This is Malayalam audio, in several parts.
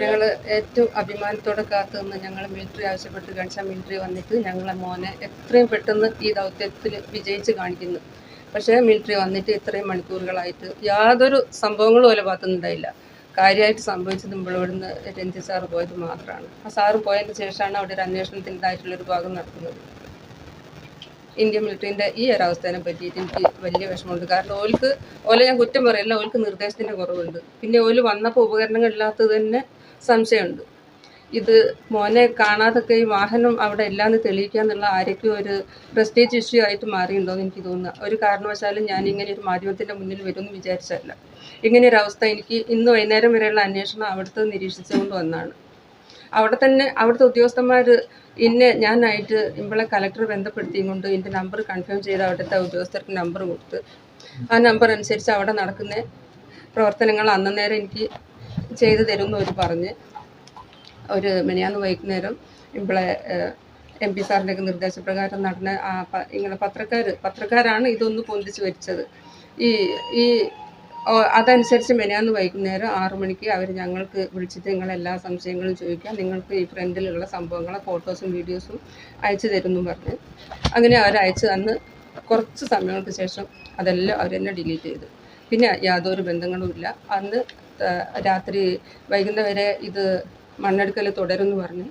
ഞങ്ങൾ ഏറ്റവും അഭിമാനത്തോടെ കാത്തുനിന്ന് ഞങ്ങൾ മിലിറ്ററി ആവശ്യപ്പെട്ട് കാണിച്ചാൽ മിലിറ്ററി വന്നിട്ട് ഞങ്ങളെ മോനെ എത്രയും പെട്ടെന്ന് ഈ ദൗത്യത്തിൽ വിജയിച്ച് കാണിക്കുന്നു. പക്ഷേ മിലിറ്ററി വന്നിട്ട് ഇത്രയും മണിക്കൂറുകളായിട്ട് യാതൊരു സംഭവങ്ങളും ഓല ഭാഗത്തുനിന്നുണ്ടായില്ല കാര്യമായിട്ട് സംഭവിച്ചത് ഇവിടുന്ന് രഞ്ജിത് സാറ് പോയത് മാത്രമാണ് ആ സാറ് പോയതിന് ശേഷമാണ് അവിടെ ഒരു അന്വേഷണത്തിന്റെതായിട്ടുള്ളൊരു ഭാഗം നടക്കുന്നത്. ഇന്ത്യൻ മിലിറ്ററിന്റെ ഈ ഒരു അവസ്ഥയെ പറ്റിയിട്ട് എനിക്ക് വലിയ വിഷമമുണ്ട്. കാരണം ഓൽക്ക് ഓല ഞാൻ കുറ്റം പറയില്ല ഓൽക്ക് നിർദ്ദേശത്തിന്റെ കുറവുണ്ട്. പിന്നെ ഓൽ വന്നപ്പോൾ ഉപകരണങ്ങൾ ഇല്ലാത്തത് തന്നെ സംശയമുണ്ട്. ഇത് മോനെ കാണാതൊക്കെ ഈ വാഹനം അവിടെ എല്ലാം തെളിയിക്കുക എന്നുള്ള ആരൊക്കെ ഒരു പ്രസ്റ്റേജ് ഇഷ്യൂ ആയിട്ട് മാറിയിട്ടുണ്ടോ എന്ന് എനിക്ക് തോന്നുന്നു. ഒരു കാരണവശാലും ഞാൻ ഇങ്ങനെ ഒരു മാധ്യമത്തിന്റെ മുന്നിൽ വരുമെന്ന് വിചാരിച്ചല്ല ഇങ്ങനെ ഒരു അവസ്ഥ എനിക്ക് ഇന്ന് വൈകുന്നേരം വരെയുള്ള അന്വേഷണം അവിടുത്തെ നിരീക്ഷിച്ചുകൊണ്ട് വന്നാണ് അവിടെ തന്നെ അവിടുത്തെ ഉദ്യോഗസ്ഥന്മാർ ഇന്നെ ഞാനായിട്ട് ഇമ്പളെ കലക്ടർ ബന്ധപ്പെടുത്തിയും കൊണ്ട് എന്റെ നമ്പർ കൺഫേം ചെയ്ത് അവിടുത്തെ ഉദ്യോഗസ്ഥർക്ക് നമ്പർ കൊടുത്ത്. ആ നമ്പർ അനുസരിച്ച് അവിടെ നടക്കുന്ന പ്രവർത്തനങ്ങൾ അന്നേരം എനിക്ക് ചെയ്തു തരുമെന്ന് അവർ പറഞ്ഞ്. ഒരു മിനിയാന്ന് വൈകുന്നേരം ഇമ്പളെ എം പി സാറിന്റെയൊക്കെ നിർദ്ദേശപ്രകാരം നടന്ന ആ ഇങ്ങനെ പത്രക്കാർ പത്രക്കാരാണ് ഇതൊന്ന് പൊന്തിച്ച് വരിച്ചത്. ഈ ഈ അതനുസരിച്ച് മെനയാന്ന് വൈകുന്നേരം ആറു മണിക്ക് അവർ ഞങ്ങൾക്ക് വിളിച്ചിട്ട് നിങ്ങൾ എല്ലാ സംശയങ്ങളും ചോദിക്കാം. നിങ്ങൾക്ക് ഈ ഫ്രണ്ടിലുള്ള സംഭവങ്ങളെ ഫോട്ടോസും വീഡിയോസും അയച്ചു തരുന്നു പറഞ്ഞ് അങ്ങനെ അവർ അയച്ചു തന്ന് കുറച്ച് സമയങ്ങൾക്ക് ശേഷം അതെല്ലാം അവർ തന്നെ ഡിലീറ്റ് ചെയ്തു. പിന്നെ യാതൊരു ബന്ധങ്ങളും ഇല്ല. അന്ന് രാത്രി വൈകുന്നേരം ഇത് മണ്ണെടുക്കൽ തുടരുമെന്ന് പറഞ്ഞ്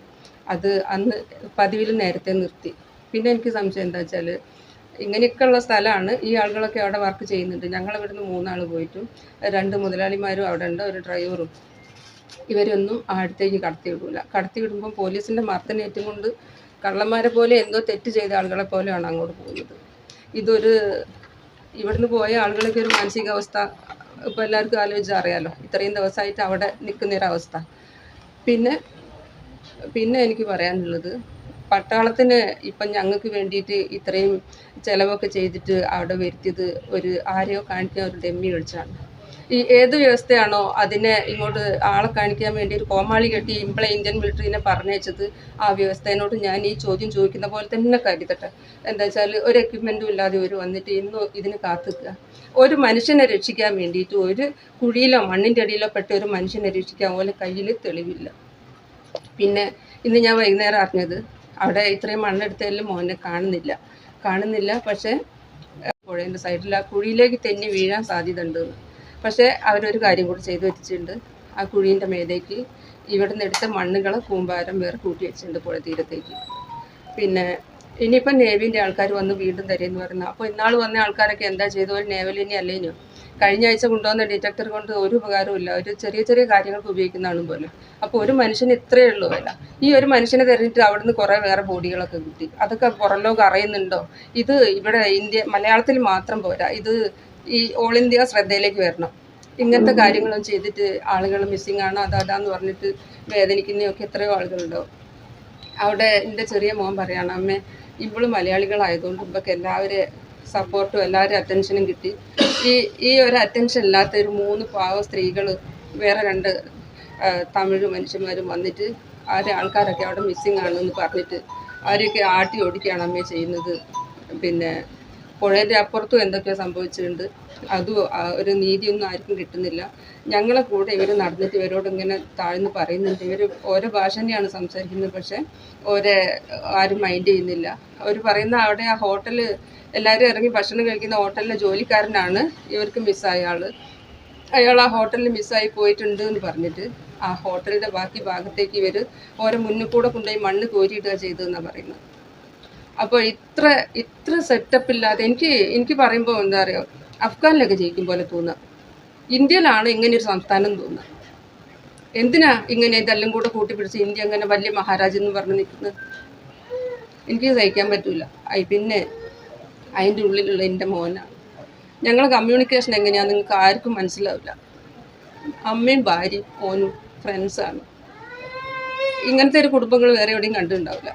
അത് അന്ന് പതിവിൽ നേരത്തെ നിർത്തി. പിന്നെ എനിക്ക് സംശയം എന്താ വെച്ചാൽ ഇങ്ങനെയൊക്കെയുള്ള സ്ഥലമാണ്. ഈ ആളുകളൊക്കെ അവിടെ വർക്ക് ചെയ്യുന്നുണ്ട്. ഞങ്ങൾ ഇവിടുന്ന് മൂന്നാൾ പോയിട്ടും രണ്ട് മുതലാളിമാരും അവിടെ ഉണ്ട് ഒരു ഡ്രൈവറും ഇവരൊന്നും അടുത്തേക്ക് കടത്തി വിടില്ല കടത്തി വിടുമ്പോൾ പോലീസിന്റെ മർദ്ദനേറ്റും കൊണ്ട് കള്ളന്മാരെ പോലെ എന്തോ തെറ്റ് ചെയ്ത ആളുകളെ പോലെയാണ് അങ്ങോട്ട് പോകുന്നത്. ഇതൊരു ഇവിടുന്ന് പോയ ആളുകളൊക്കെ ഒരു മാനസികാവസ്ഥ ഇപ്പോൾ എല്ലാവർക്കും ആലോചിച്ച് അറിയാലോ. ഇത്രയും ദിവസമായിട്ട് അവിടെ നിൽക്കുന്നൊരവസ്ഥ പിന്നെ പിന്നെ എനിക്ക് പറയാനുള്ളത് പട്ടാളത്തിന് ഇപ്പം ഞങ്ങൾക്ക് വേണ്ടിയിട്ട് ഇത്രയും ചിലവൊക്കെ ചെയ്തിട്ട് അവിടെ വരുത്തിയത് ഒരു ആരെയോ കാണിക്കാൻ ഒരു ഡെമ്മി കളിച്ചാണ് ഈ ഏത് വ്യവസ്ഥയാണോ അതിനെ ഇങ്ങോട്ട് ആളെ കാണിക്കാൻ വേണ്ടി ഒരു കോമാളി കെട്ടി ഇമ്പളെ ഇന്ത്യൻ മിലിറ്ററിനെ പറഞ്ഞയച്ചത് ആ വ്യവസ്ഥേനോട് ഞാൻ ഈ ചോദ്യം ചോദിക്കുന്ന പോലെ തന്നെ കരുതട്ടെ. എന്താ വെച്ചാൽ ഒരു എക്യുപ്മെന്റും ഇല്ലാതെ ഒരു വന്നിട്ട് ഇന്നും ഇതിന് കാത്തുക്കുക. ഒരു മനുഷ്യനെ രക്ഷിക്കാൻ വേണ്ടിയിട്ട് ഒരു കുഴിയിലോ മണ്ണിന്റെ അടിയിലോ പെട്ട ഒരു മനുഷ്യനെ രക്ഷിക്കാൻ പോലെ കയ്യിൽ തെളിവില്ല. പിന്നെ ഇന്ന് ഞാൻ വൈകുന്നേരം അറിഞ്ഞത് അവിടെ ഇത്രയും മണ്ണെടുത്തതിൽ മോനെ കാണുന്നില്ല. കാണുന്നില്ല പക്ഷേ പുഴേന്റെ സൈഡിൽ ആ കുഴിയിലേക്ക് തെന്നി വീഴാൻ സാധ്യത ഉണ്ട് പക്ഷേ അവരൊരു കാര്യം കൂടി ചെയ്തു വെച്ചിട്ടുണ്ട്. ആ കുഴീന്റെ മേലേക്ക് ഇവിടുന്ന് എടുത്ത മണ്ണുകൾ കൂമ്പാരം വേറെ കൂട്ടി വെച്ചിട്ടുണ്ട് പുഴ തീരത്തേക്ക്. പിന്നെ ഇനിയിപ്പം നേവിന്റെ ആൾക്കാർ വന്ന് വീണ്ടും തരുമെന്ന് പറയുന്നത് അപ്പോൾ ഇന്നാൾ വന്ന ആൾക്കാരൊക്കെ എന്താ ചെയ്തു ഒരു നേവൽ അല്ലേനോ? കഴിഞ്ഞ ആഴ്ച കൊണ്ടുവന്ന ഡിറ്റക്ടർ കൊണ്ട് ഒരു ഉപകാരമില്ല ഒരു ചെറിയ ചെറിയ കാര്യങ്ങൾക്ക് ഉപയോഗിക്കുന്നതാണ് പോലും. അപ്പോൾ ഒരു മനുഷ്യന് ഇത്രയേ ഉള്ളൂ വില. ഈ ഒരു മനുഷ്യനെ തെരഞ്ഞിട്ട് അവിടുന്ന് കുറേ വേറെ ബോഡികളൊക്കെ കിട്ടി. അതൊക്കെ പുറം ലോകം അറിയുന്നുണ്ടോ? ഇത് ഇവിടെ ഇന്ത്യ മലയാളത്തിൽ മാത്രം പോരാ. ഇത് ഈ ഓൾ ഇന്ത്യ ശ്രദ്ധയിലേക്ക് വരണം. ഇങ്ങനത്തെ കാര്യങ്ങളും ചെയ്തിട്ട് ആളുകൾ മിസ്സിംഗ് ആണ് അതാതാന്ന് പറഞ്ഞിട്ട് വേദനിക്കുന്നതൊക്കെ എത്രയോ ആളുകളുണ്ടാവും. അവിടെ എന്റെ ചെറിയ മോൻ പറയാണ് അമ്മേ ഇവൾ മലയാളികളായതുകൊണ്ട് ഇവർക്ക് എല്ലാവരും സപ്പോർട്ടും എല്ലാവരും അറ്റൻഷനും കിട്ടി. ഈ ഈ ഒരു അറ്റൻഷൻ ഇല്ലാത്ത ഒരു മൂന്ന് പാവ സ്ത്രീകൾ വേറെ രണ്ട് തമിഴ് മനുഷ്യന്മാരും വന്നിട്ട് ആരെ ആൾക്കാരൊക്കെ അവിടെ മിസ്സിങ് ആണെന്ന് പറഞ്ഞിട്ട് അവരെയൊക്കെ ആട്ടി ഓടിക്കുകയാണ് അമ്മയെ ചെയ്യുന്നത്. പിന്നെ പുഴയുടെ അപ്പുറത്തും എന്തൊക്കെയോ സംഭവിച്ചിട്ടുണ്ട്. അതും ഒരു നീതിയൊന്നും ആർക്കും കിട്ടുന്നില്ല. ഞങ്ങളെ കൂടെ ഇവർ നടന്നിട്ട് ഇവരോട് ഇങ്ങനെ താഴ്ന്ന് പറയുന്നുണ്ട്. ഇവർ ഓരോ ഭാഷ തന്നെയാണ് സംസാരിക്കുന്നത്. പക്ഷേ ഓരോ ആരും മൈൻഡ് ചെയ്യുന്നില്ല. അവർ പറയുന്ന അവിടെ ആ ഹോട്ടൽ എല്ലാവരും ഇറങ്ങി ഭക്ഷണം കഴിക്കുന്ന ഹോട്ടലിലെ ജോലിക്കാരനാണ്. ഇവർക്ക് മിസ്സായ ആൾ അയാൾ ആ ഹോട്ടലിൽ മിസ്സായി പോയിട്ടുണ്ട് എന്ന് പറഞ്ഞിട്ട് ആ ഹോട്ടലിന്റെ ബാക്കി ഭാഗത്തേക്ക് ഇവർ ഓരോ മുന്നിൽ കൂടെ കൊണ്ടുപോയി മണ്ണ് കോരിയിടുക ചെയ്തതെന്നാണ് പറയുന്നത്. അപ്പോൾ ഇത്ര ഇത്ര സെറ്റപ്പ് ഇല്ലാതെ എനിക്ക് എനിക്ക് പറയുമ്പോൾ എന്താ പറയുക അഫ്ഗാനിലൊക്കെ ജയിക്കും പോലെ തോന്നുക ഇന്ത്യയിലാണ് ഇങ്ങനെ ഒരു സംസ്ഥാനം തോന്നുക എന്തിനാ ഇങ്ങനെ ഇതെല്ലാം കൂടെ കൂട്ടിപ്പിടിച്ച് ഇന്ത്യ അങ്ങനെ വലിയ മഹാരാജ് എന്ന് പറഞ്ഞ് നിൽക്കുന്നത്? എനിക്ക് സഹിക്കാൻ പറ്റില്ല ഐ പിന്നെ അതിന്റെ ഉള്ളിലുള്ള എന്റെ മോനാണ്. ഞങ്ങളെ കമ്മ്യൂണിക്കേഷൻ എങ്ങനെയാണെന്ന് നിങ്ങൾക്ക് ആർക്കും മനസ്സിലാവില്ല. അമ്മയും ഭാര്യയും മോനും ഫ്രണ്ട്സാണ് ഇങ്ങനത്തെ ഒരു കുടുംബങ്ങൾ വേറെ എവിടെയും കണ്ടിട്ടുണ്ടാവില്ല.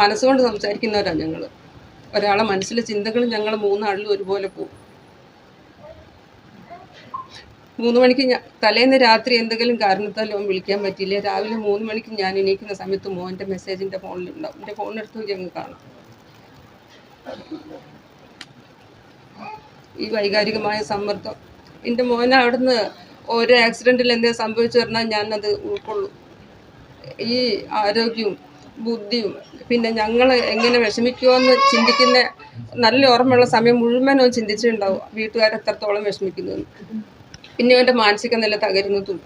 മനസ്സുകൊണ്ട് സംസാരിക്കുന്നവരാണ് ഞങ്ങൾ ഒരാളെ മനസ്സിലെ ചിന്തകൾ ഞങ്ങൾ മൂന്നാളിലും ഒരുപോലെ പോകും. മൂന്ന് മണിക്ക് ഞാൻ തലേന്ന് രാത്രി എന്തെങ്കിലും കാരണത്താൽ അവൻ വിളിക്കാൻ പറ്റിയില്ല. രാവിലെ മൂന്ന് മണിക്ക് ഞാൻ എണീക്കുന്ന സമയത്ത് മോന്റെ മെസ്സേജ് എന്റെ ഫോണിലുണ്ടാവും എന്റെ ഫോണിനെടുത്ത് അങ്ങ് കാണാം. ഈ വൈകാരികമായ സമ്മർദ്ദം. എന്റെ മോനെ അവിടുന്ന് ഒരു ആക്സിഡന്റിൽ എന്തെങ്കിലും സംഭവിച്ചു പറഞ്ഞാൽ ഞാനത് ഉൾക്കൊള്ളും. ഈ ആരോഗ്യവും ബുദ്ധിയും പിന്നെ ഞങ്ങൾ എങ്ങനെ വിഷമിക്കുമെന്ന് ചിന്തിക്കുന്ന നല്ല ഓർമ്മയുള്ള സമയം മുഴുവനും ചിന്തിച്ചിട്ടുണ്ടാവും. വീട്ടുകാർ എത്രത്തോളം വിഷമിക്കുന്നതെന്ന് പിന്നെ എന്റെ മാനസിക നില തകരുന്നതും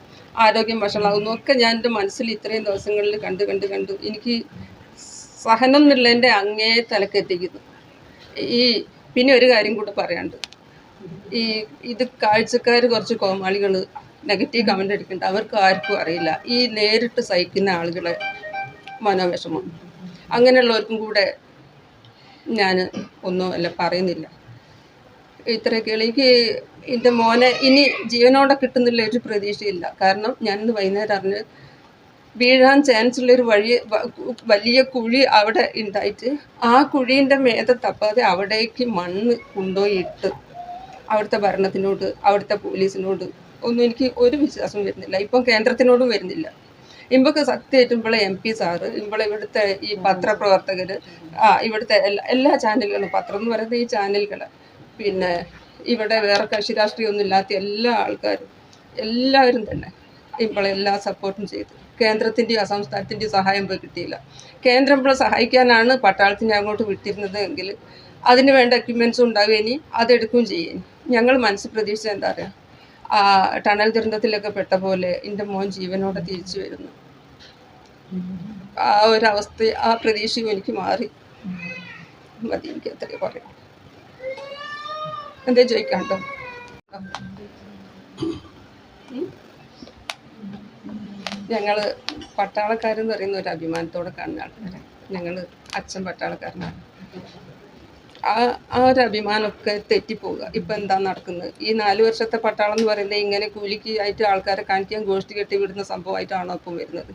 ആരോഗ്യം വഷളാകുന്നതും ഒക്കെ ഞാൻ എന്റെ മനസ്സിൽ ഇത്രയും ദിവസങ്ങളിൽ കണ്ട് കണ്ട് കണ്ടു എനിക്ക് സഹനം എന്നുള്ള എന്റെ അങ്ങേ തലക്കെത്തിക്കുന്നു ഈ പിന്നെ ഒരു കാര്യം കൂടെ പറയാണ്ട് ഈ ഇത് കാഴ്ചക്കാർ കുറച്ച് കോമാളികൾ നെഗറ്റീവ് കമന്റ് അടിക്കുന്നുണ്ട്. അവർക്ക് ആർക്കും അറിയില്ല. ഈ നേരിട്ട് സഹിക്കുന്ന ആളുകളെ മനോവിഷമം. അങ്ങനെയുള്ളവർക്കും കൂടെ ഞാൻ ഒന്നും അല്ല പറയുന്നില്ല. ഇത്രയൊക്കെയുള്ള എനിക്ക് എന്റെ മോനെ ഇനി ജീവനോടെ കിട്ടുന്നില്ല ഒരു പ്രതീക്ഷയില്ല. കാരണം ഞാനിന്ന് വൈകുന്നേരം അറിഞ്ഞ് വീഴാൻ ചാൻസ് ഉള്ളൊരു വഴി വലിയ കുഴി അവിടെ ഉണ്ടായിട്ട് ആ കുഴീന്റെ മേത തപ്പാതെ അവിടേക്ക് മണ്ണ് കൊണ്ടുപോയി ഇട്ട് അവിടുത്തെ ഭരണത്തിനോട് അവിടുത്തെ പോലീസിനോട് ഒന്നും എനിക്ക് ഒരു വിശ്വാസം വരുന്നില്ല. ഇപ്പം കേന്ദ്രത്തിനോടും വരുന്നില്ല. ഇമ്പൊക്കെ സത്യമായിട്ടും ഇവിടെ എം പി സാറ് ഇവിടെ ഇവിടുത്തെ ഈ പത്രപ്രവർത്തകർ ആ ഇവിടുത്തെ എല്ലാ എല്ലാ ചാനലുകളും പത്രം എന്ന് പറയുന്നത് ഈ ചാനലുകൾ പിന്നെ ഇവിടെ വേറെ കക്ഷി രാഷ്ട്രീയമൊന്നും ഇല്ലാത്ത എല്ലാ ആൾക്കാരും എല്ലാവരും തന്നെ. ഇവിടെ എല്ലാ സപ്പോർട്ടും ചെയ്തു. കേന്ദ്രത്തിന്റെയും സംസ്ഥാനത്തിന്റെയും സഹായം ഇപ്പോൾ കിട്ടിയില്ല. കേന്ദ്രം ഇപ്പോൾ സഹായിക്കാനാണ് പട്ടാളത്തിന് അങ്ങോട്ട് വിട്ടിരുന്നത് എങ്കിൽ അതിന് വേണ്ട എക്യുപ്മെൻസും ഉണ്ടാവുകയിനി അതെടുക്കുകയും ചെയ്യും. ഞങ്ങൾ മനസ്സ് പ്രതീക്ഷിച്ചത് എന്താ പറയുക ടണൽ ദുരന്തത്തിലൊക്കെ പെട്ട പോലെ എന്റെ മോൻ ജീവനോടെ തിരിച്ചു വരുന്നു. ആ ഒരവസ്ഥ ആ പ്രതീക്ഷയും എനിക്ക് മാറി. മതി എനിക്ക് അത്രയും പറയാം എന്തേ ചോദിക്കാണ്ടോ ഞങ്ങൾ പട്ടാളക്കാരെന്ന് പറയുന്ന ഒരു അഭിമാനത്തോടെ കാണുന്ന ആൾക്കാരാണ്. ഞങ്ങൾ അച്ഛൻ പട്ടാളക്കാരനാണ്. ആ ആ ഒരു അഭിമാനമൊക്കെ തെറ്റിപ്പോവുക. ഇപ്പം എന്താ നടക്കുന്നത്? ഈ നാല് വർഷത്തെ പട്ടാളം എന്ന് പറയുന്നത് ഇങ്ങനെ കൂലിക്ക് ആയിട്ട് ആൾക്കാരെ കാണിക്കാൻ ഗോഷ്ടി കെട്ടി വിടുന്ന സംഭവമായിട്ടാണോ ഇപ്പം വരുന്നത്?